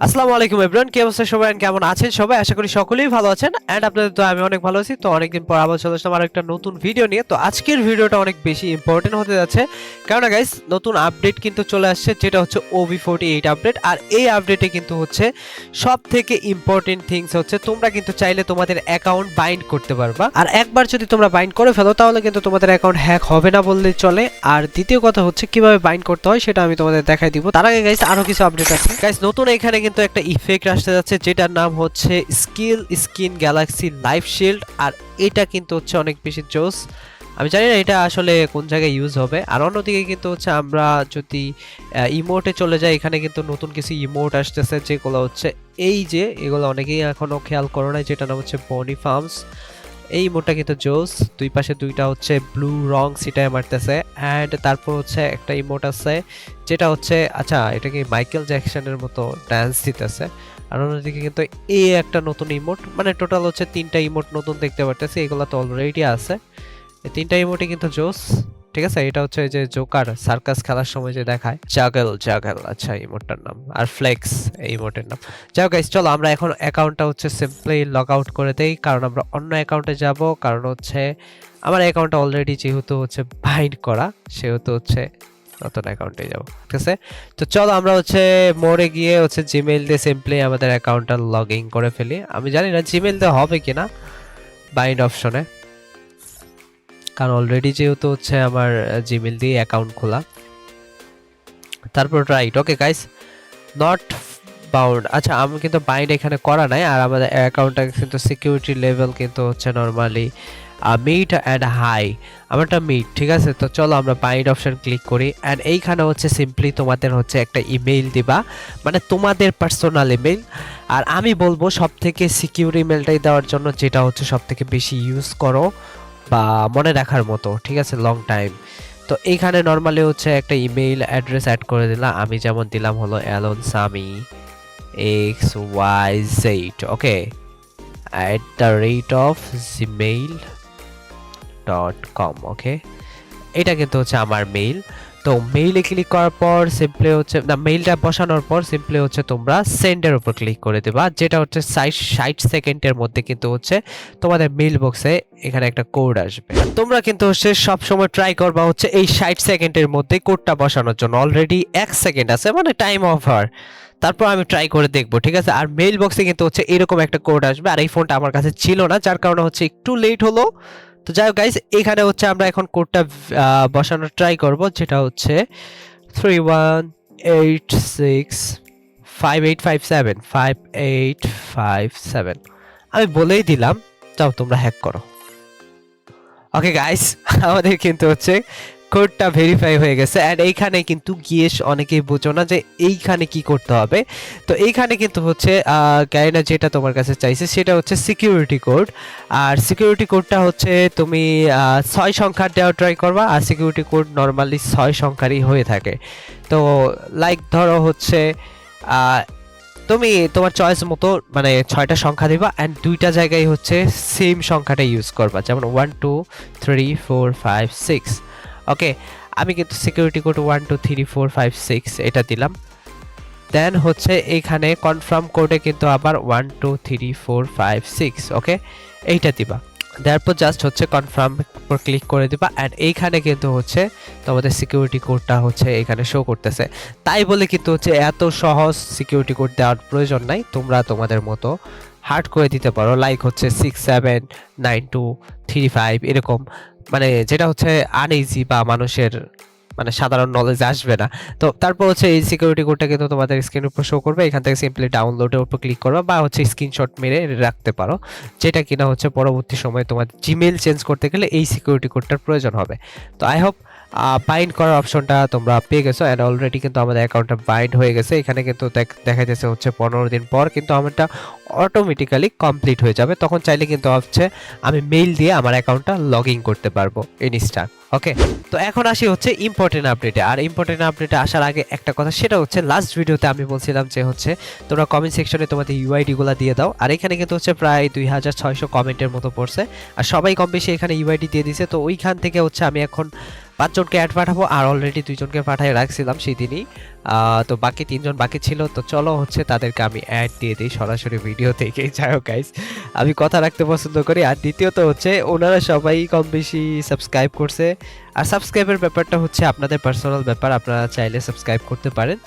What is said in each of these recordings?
আসসালামু আলাইকুম এভরিওয়ান কি অবস্থা সবাই? কেমন আছেন সবাই? আশা করি সকলেই ভালো আছেন। এন্ড আপনাদের তো আমি অনেক ভালো আছি। তো অনেকদিন পর আবার চলে আসলাম আর একটা নতুন ভিডিও নিয়ে। তো আজকের ভিডিওটা অনেক বেশি ইম্পর্টেন্ট হতে যাচ্ছে। কারণ গাইস নতুন আপডেট কিন্তু চলে আসছে, যেটা হচ্ছে ওভি ফোর্টি এইট আপডেট আর এই আপডেটে কিন্তু হচ্ছে সব থেকে ইম্পর্টেন্ট থিংস হচ্ছে, তোমরা কিন্তু চাইলে তোমাদের অ্যাকাউন্ট বাইন্ড করতে পারবা। আর একবার যদি তোমরা বাইন্ড করে ফেলো, তাহলে কিন্তু তোমাদের অ্যাকাউন্ট হ্যাক হবে না বললেই চলে। আর দ্বিতীয় কথা হচ্ছে, কীভাবে বাইন্ড করতে হয়, সেটা আমি তোমাদের দেখাই দিব। তার আগে গাইস আরও কিছু আপডেট আছে। গাইস নতুন এখানে কিন্তু একটা ইফেক্ট আসতে যাচ্ছে যেটার নাম হচ্ছে skill skin Galaxy life shield আর এটা কিন্তু হচ্ছে অনেক বেশি জোস। আমি জানি না এটা আসলে কোন জায়গায় ইউজ হবে। আর অন্যদিকে কিন্তু হচ্ছে আমরা যদি ইমোটে চলে যাই, এখানে কিন্তু নতুন কিছু ইমোট আসতেছে, যেগুলো হচ্ছে এই যে, এগুলো অনেকেই এখনও খেয়াল করো না যেটা নাম হচ্ছে বনি ফার্মস এই ইমোটটা কিন্তু জোস। দুই পাশে দুইটা হচ্ছে ব্লু রং সিটায় মারতেছে। অ্যান্ড তারপর হচ্ছে একটা ইমোট আছে, যেটা হচ্ছে আচ্ছা এটা কি মাইকেল জ্যাকসনের মতো ডান্স দিতেছে? আর অন্যদিকে কিন্তু এই একটা নতুন ইমোট মানে টোটাল হচ্ছে তিনটা ইমোট নতুন দেখতে পারতেছি এগুলো তো অলরেডি আছে তিনটা ইমোটে কিন্তু জোস। ঠিক আছে? এটা হচ্ছে যে জোকার সার্কাস খেলার সময় যে দেখায়। জাগল জাগল আচ্ছা ইমোটটার নাম। আর ফ্লেক্স এই ইমোটের নাম। যাও গাইস চলো আমরা এখন অ্যাকাউন্টটা হচ্ছে সিম্পলি লগ আউট করে দেই। কারণ আমরা অন্য অ্যাকাউন্টে যাব। কারণ হচ্ছে আমার অ্যাকাউন্টটা অলরেডি যেহেতু হচ্ছে বাইন্ড করা, সেহেতু হচ্ছে নতুন অ্যাকাউন্টে যাব। ঠিক আছে? তো চলো আমরা হচ্ছে মোড়ে গিয়ে হচ্ছে জিমেইল দিয়ে সিম্পলি আমাদের অ্যাকাউন্টটা লগ ইন করে ফেলি। আমি জানি না জিমেইল দিয়ে হবে কিনা বাইন্ড অপশনে কারণ অলরেডি যেহেতু হচ্ছে আমার জিমেল দিয়ে অ্যাকাউন্ট খোলা। তারপর right okay guys not bound আচ্ছা আমি কিন্তু বাইন্ড এখানে করা নাই, আর আমাদের অ্যাকাউন্টটা কিন্তু সিকিউরিটি লেভেল কিন্তু হচ্ছে নর্মালি মিট অ্যান্ড হাই আমারটা মিট ঠিক আছে? তো চলো আমরা বাইন্ড অপশন ক্লিক করি। অ্যান্ড এইখানে হচ্ছে সিম্পলি তোমাদের হচ্ছে একটা ইমেইল দিবা মানে তোমাদের পার্সোনাল ইমেইল আর আমি বলব সব থেকে সিকিউর ইমেলটাই দেওয়ার জন্য যেটা হচ্ছে সব থেকে বেশি ইউজ করো। বা মনে রাখার মতো, ঠিক আছে লং টাইম তো এখানে নর্মালি হচ্ছে একটা ইমেইল অ্যাড্রেস অ্যাড করে দিলাম। আমি যেমন দিলাম হলো Alan Sami X Y Z okay at the rate of Gmail dot com okay এটা কিন্তু হচ্ছে আমার মেইল তো মেইলে ক্লিক করার পর সিম্পলি হচ্ছে, না মেইলটা বসানোর পর সিম্পলি হচ্ছে তোমরা সেন্ডের উপর ক্লিক করে দেবা। যেটা হচ্ছে ষাট ষাট সেকেন্ডের মধ্যে কিন্তু হচ্ছে তোমাদের মেইল বক্সে এখানে একটা কোড আসবে। তোমরা কিন্তু হচ্ছে সব সময় ট্রাই করবা হচ্ছে এই ষাট সেকেন্ডের মধ্যে কোডটা বসানোর জন্য। অলরেডি এক সেকেন্ড আছে মানে টাইম অফার তারপর আমি ট্রাই করে দেখব, ঠিক আছে? আর মেইল বক্সে কিন্তু হচ্ছে এরকম একটা কোড আসবে। আর এই ফোনটা আমার কাছে ছিল না, যার কারণে হচ্ছে একটু লেট হলো। তো যাই হোক গাইস এখানে হচ্ছে আমরা এখন কোডটা বসানোর ট্রাই করব, যেটা হচ্ছে three one eight six five eight five seven five eight five seven আমি বলেই দিলাম, যাও তোমরা হ্যাক করো। ওকে গাইস আমাদের কিন্তু হচ্ছে কোডটা ভেরিফাই হয়ে গেছে অ্যান্ড এইখানে কিন্তু গিয়ে অনেকেই বোঝো না যে এইখানে কি করতে হবে। তো এইখানে কিন্তু হচ্ছে গাইনা যেটা তোমার কাছে চাইছে সেটা হচ্ছে সিকিউরিটি কোড আর সিকিউরিটি কোডটা হচ্ছে তুমি ছয় সংখ্যার দেওয়া ট্রাই করবা, আর সিকিউরিটি কোড নর্মালি ছয় সংখ্যারই হয়ে থাকে। তো লাইক ধরো হচ্ছে তুমি তোমার চয়েস মতো মানে ছয়টা সংখ্যা দিবা অ্যান্ড দুইটা জায়গায় হচ্ছে সেম সংখ্যাটা ইউজ করবা। যেমন one two three four five six okay আমি কিন্তু security code one two three four five six এটা দিলাম। দেন হচ্ছে এইখানে কনফার্ম কোডে কিন্তু আবার one two three four five six okay এইটা দিবা। তারপর জাস্ট হচ্ছে কনফার্ম উপর ক্লিক করে দিবা। অ্যান্ড এইখানে কিন্তু হচ্ছে তোমাদের সিকিউরিটি কোডটা হচ্ছে এখানে শো করতেছে। তাই বলে কিন্তু হচ্ছে এত সহজ সিকিউরিটি কোড দেওয়ার প্রয়োজন নাই। তোমরা তোমাদের মতো হার্ড করে দিতে পারো লাইক হচ্ছে six seven nine two three five এরকম। মানে যেটা হচ্ছে আনইজি বা মানুষের মানে সাধারণ নলেজ আসবে না। তো তারপর হচ্ছে এই সিকিউরিটি কোডটা কিন্তু তোমাদের স্ক্রিনের উপর শো করবে। এখান থেকে সিম্পলি ডাউনলোডের উপর ক্লিক করবে বা হচ্ছে স্ক্রিনশট মেরে রাখতে পারো। যেটা কিনা হচ্ছে পরবর্তী সময়ে তোমার জিমেল চেঞ্জ করতে গেলে এই সিকিউরিটি কোডটার প্রয়োজন হবে। তো আই হোপ বাইন্ড করার অপশনটা তোমরা পেয়ে গেছো অ্যান্ড অলরেডি কিন্তু আমাদের অ্যাকাউন্টটা বাইন্ড হয়ে গেছে। এখানে কিন্তু দেখ- যাচ্ছে হচ্ছে পনেরো দিন পর কিন্তু আমারটা অটোমেটিক্যালি কমপ্লিট হয়ে যাবে। তখন চাইলে কিন্তু হচ্ছে আমি মেইল দিয়ে আমার অ্যাকাউন্টটা লগ ইন করতে পারব ইনস্টার ওকে তো এখন আসি হচ্ছে ইম্পর্টেন্ট আপডেটে আর ইম্পর্টেন্ট আপডেটে আসার আগে একটা কথা, সেটা হচ্ছে লাস্ট ভিডিওতে আমি বলছিলাম যে হচ্ছে তোমরা কমেন্ট সেকশনে তোমাদের ইউআইডি গুলা দিয়ে দাও। আর এখানে কিন্তু হচ্ছে প্রায় দুই হাজার ছয়শো কমেন্টের মতো পড়ছে। আর সবাই কম বেশি এখানে ইউআইডি দিয়ে দিছে। তো ওইখান থেকে হচ্ছে আমি এখন পাঁচজনকে অ্যাড পাঠাবো, আর অলরেডি দুইজনকে পাঠায় রাখছিলাম সেদিনই। তো বাকি তিনজন বাকি ছিল, তো চলো হচ্ছে তাদেরকে আমি অ্যাড দিয়ে দিই সরাসরি ভিডিও থেকে। যাই হোক গাইস আমি কথা রাখতে পছন্দ করি। আর দ্বিতীয়ত হচ্ছে, ওনারা সবাই কম বেশি সাবস্ক্রাইব করছে। আর সাবস্ক্রাইবের ব্যাপারটা হচ্ছে আপনাদের পার্সোনাল ব্যাপার, আপনারা চাইলে সাবস্ক্রাইব করতে পারেন।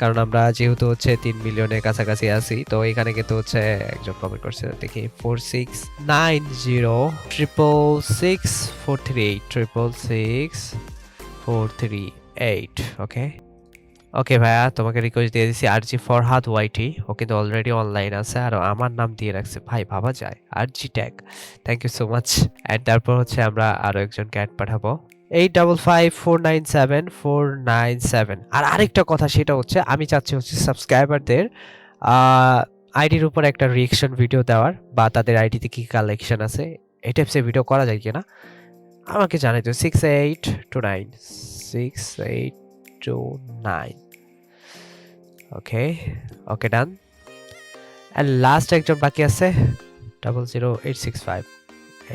কারণ আমরা যেহেতু হচ্ছে তিন মিলিয়নের কাছাকাছি আছি, তো এখানে কিন্তু হচ্ছে একজন কমেন্ট করছে, দেখি four six nine zero triple six four three eight triple six four three eight okay okay ভাইয়া, তোমাকে রিকোয়েস্ট দিয়ে দিচ্ছি আর জি ফরহাদ ওয়াইটি ও কিন্তু অলরেডি অনলাইন আছে আর আমার নাম দিয়ে রাখছে, ভাই, ভাবা যায় আর জি tag thank you so much and তারপর হচ্ছে আমরা আরও একজনকে অ্যাড পাঠাবো। Eight double five four nine seven four nine seven আর আরেকটা কথা সেটা হচ্ছে, আমি চাচ্ছি হচ্ছে সাবস্ক্রাইবারদের আইডির উপর একটা রিয়েকশন ভিডিও দেওয়ার, বা তাদের আইডিতে কি কালেকশন আছে, এই টাইপসের ভিডিও করা যায় কিনা? আমাকে জানাই তো six eight two nine six eight two nine okay okay done and last একজন বাকি আছে double zero eight six five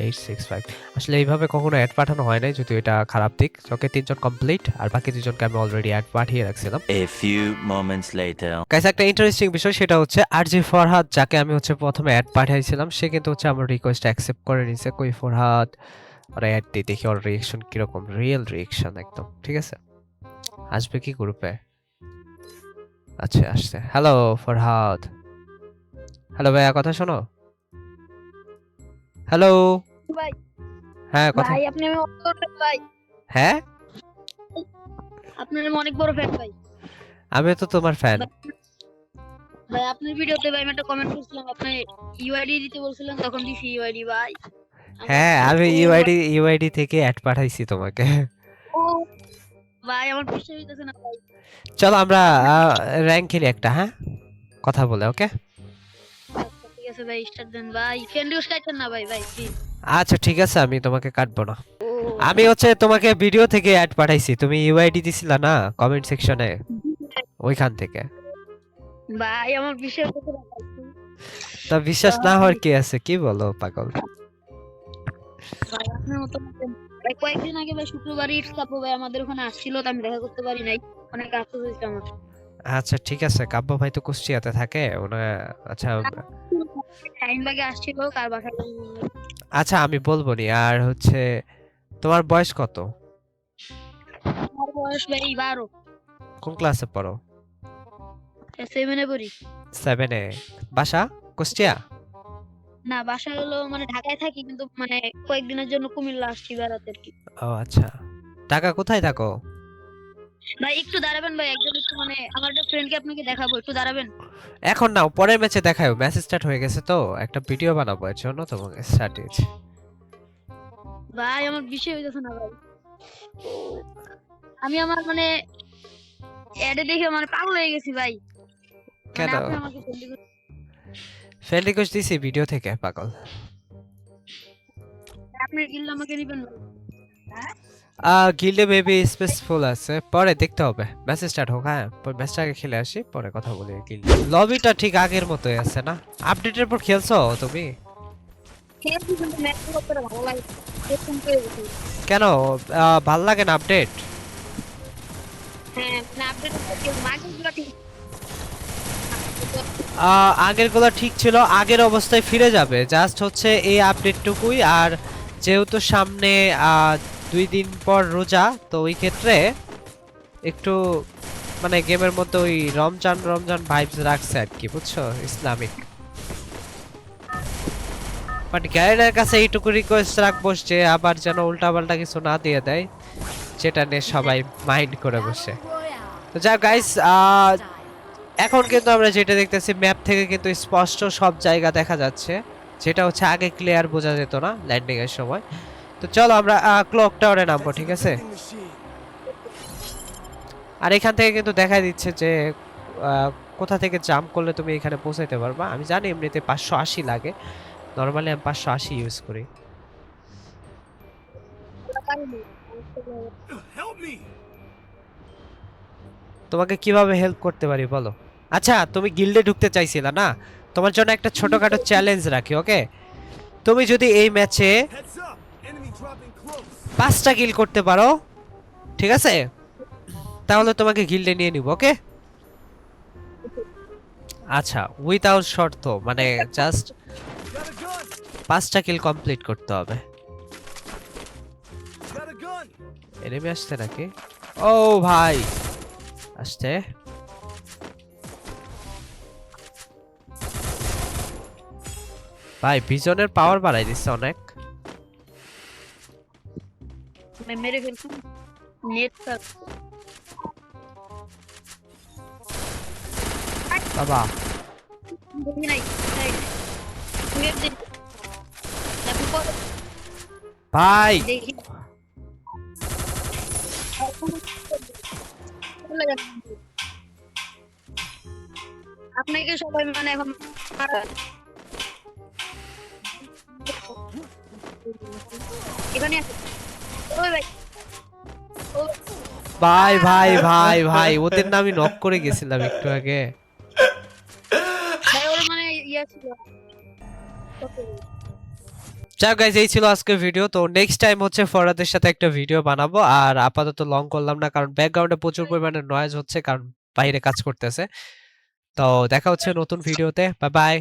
eight six five আসলে এইভাবে কখনো অ্যাড পাঠানো হয় নাই যদিও এটা খারাপ দিক। ওকে তিনজন কমপ্লিট আর বাকি দুজনকে আমি অলরেডি অ্যাড পাঠিয়ে রাখছিলাম। A few moments later. Guys একটা ইন্টারেস্টিং বিষয় সেটা হচ্ছে আর জি ফরহাদ যাকে আমি হচ্ছে প্রথমে অ্যাড পাঠিয়েছিলাম সে কিন্তু হচ্ছে আমার রিকোয়েস্ট অ্যাকসেপ্ট করে নিছে। কই ফরহাদ ওরা অ্যাড দিয়ে দেখি ওর রিয়েকশন কীরকম রিয়েল রিয়েকশন একদম ঠিক আছে? আসবে কি গ্রুপে আচ্ছা আসছে। হ্যালো ফরহাদ হ্যালো ভাইয়া কথা শোনো? হ্যালো ভাই। হ্যাঁ কথা ভাই আপনি আমি অনেক বড় fan ভাই। হ্যাঁ? আপনার আমি অনেক বড় ফ্যান ভাই। আমি তো তোমার ফ্যান ভাই আপনার ভিডিওতে ভাই আমি একটা কমেন্ট করছিলাম আপনি ইউআইডি দিতে বলছিলেন তখন দিছি ইউআইডি ভাই। আমার হ্যাঁ আমি খুব ইউআইডি ইউআইডি থেকে অ্যাড পাঠাইছি তোমাকে। ও- ভাই আমার বিশ্বাস হইতেছে না ভাই। চলো আমরা র্যাঙ্ক খেলি একটা হ্যাঁ? কথা বলে ওকে আচ্ছা, ঠিক আছে ভাই স্টার্ট দেন ভাই ফ্রেন্ড ইউজ না ভাই ভাই প্লিজ আচ্ছা ঠিক আছে আমি তোমাকে কাটবো না। আমি হচ্ছে তোমাকে ভিডিও থেকে অ্যাড পাঠাইছি তুমি ইউআইডি দিছিলা না কমেন্ট সেকশনে ওইখান থেকে। ভাই আমার বিশ্বাস তা বিশ্বাস না হওয়ার কি আছে? কি বলো পাগল? কয়েকদিন আগে ভাই শুক্রবার ইটস কাপু ভাই আমাদের ওখানে আসছিল তো আমি দেখা করতে পারি নাই। অনেক আফসোস হয়েছে আমার। আচ্ছা ঠিক আছে কাব্য ভাই তো কুষ্টিয়াতে থাকে ওনা আচ্ছা টাইম বাগে আসছিল কার বাসায় আচ্ছা আমি বলব নি আর হচ্ছে তোমার বয়স কত? আমার বয়স ভাই বারো। কোন ক্লাসে পড়ো? সেভেনে পড়ি। সেভেনে বাসা? কুষ্টিয়া? না বাসা হলো মানে ঢাকায় থাকি কিন্তু মানে কয়েকদিনের জন্য কুমিল্লা আসছি বেড়াতে আর কি। ও আচ্ছা। টাকা কোথায় থাকো? ভাই একটু দাঁড়াবেন ভাই একজন একটু মানে আমার একটা ফ্রেন্ডকে আপনাকে দেখাবো একটু দাঁড়াবেন। এখন নাও পরের ম্যাচে দেখাও ম্যাচ স্টার্ট হয়ে গেছে তো একটা ভিডিও বানাবো এর জন্য তোমাকে স্টার্ট দিয়েছি। ভাই আমার বিষয় হইতেছে না ভাই। আমি আমার মানে অ্যাডে দেখে মানে পাগল হয়ে গেছি ভাই। মানে কেন? ফ্রেন্ড রিকোয়েস্ট দিছি ভিডিও থেকে পাগল। আপনি গিল্লা আমাকে নিবেন না। গিল্ডে মেবি স্পেসফুল আছে। পরে দেখতে হবে। ম্যাচ স্টার্ট হোক হ্যাঁ। ম্যাচটা আগে খেলে আসি পরে কথা বলি গিল্ডে লবিটা ঠিক আগের মতোই আছে না? আপডেটের পর খেলছো তুমি? কেন? ভালো লাগে না আপডেট হ্যাঁ মানে মার্কেটগুলো ঠিক আগেরগুলো ঠিক ছিল আগের অবস্থায় ফিরে যাবে। জাস্ট হচ্ছে এই আপডেটটুকুই আর যেহেতু সামনে আহ, দুই দিন পর রোজা, তো ওই ক্ষেত্রে একটু মানে গেমের মধ্যে ওই রমজান রমজান ভাইবস রাখছে আর কি বুঝছ? ইসলামিক। বাট গ্যারেনের কাছে এইটুকু রিকোয়েস্ট রাখব যে আবার যেন উল্টাপাল্টা কিছু না দিয়ে দেয়, যেটা নিয়ে সবাই মাইন্ড করে বসে। তো যা গাইস এখন কিন্তু আমরা যেটা দেখতেছি ম্যাপ থেকে কিন্তু স্পষ্ট সব জায়গা দেখা যাচ্ছে, যেটা হচ্ছে আগে ক্লিয়ার বোঝা যেত না ল্যান্ডিং এর সময়। তো চলো আমরা ক্লক টাওয়ারে নামবো ঠিক আছে? আর এখান থেকে কিন্তু দেখা দিচ্ছে যে কোথা থেকে জাম্প করলে তুমি এখানে পৌঁছাইতে পারবা। আমি জানি এমনিতে পাঁচশো আশি লাগে। নর্মালি আমি পাঁচশো আশি ইউজ করি। তোমাকে কীভাবে হেল্প করতে পারি বলো? আচ্ছা তুমি গিল্ডে ঢুকতে চাইছিলা না? তোমার জন্য একটা ছোটখাটো চ্যালেঞ্জ রাখি ওকে তুমি যদি এই ম্যাচে পাঁচটা কিল করতে পারো। ঠিক আছে? তাহলে তোমাকে গিল্ডে নিয়ে নিব ওকে আচ্ছা উইথাউট শর্ত মানে জাস্ট পাঁচটা কিল কমপ্লিট করতে হবে। এনিমি আসছে নাকি? ও ভাই! আসছে। ভাই ভিজনের পাওয়ার বাড়াই দিচ্ছে অনেক। মেরে ফেলতাম নেট বাবা ভাই আপনাকে সবাই মানে এখন এখানে আছে ভাই ভাই ভাই ভাই ওদের না আমি নক করে গেছিলাম একটু আগে। ভাই ওর মানে যাক গাইজ এই ছিল আজকের ভিডিও তো নেক্সট টাইম হচ্ছে ফরাদের সাথে একটা ভিডিও বানাবো। আর আপাতত লং করলাম না কারণ ব্যাকগ্রাউন্ডে প্রচুর পরিমাণে নয়েজ হচ্ছে কারণ বাইরে কাজ করতেছে। তো দেখা হচ্ছে নতুন ভিডিওতে বাই বাই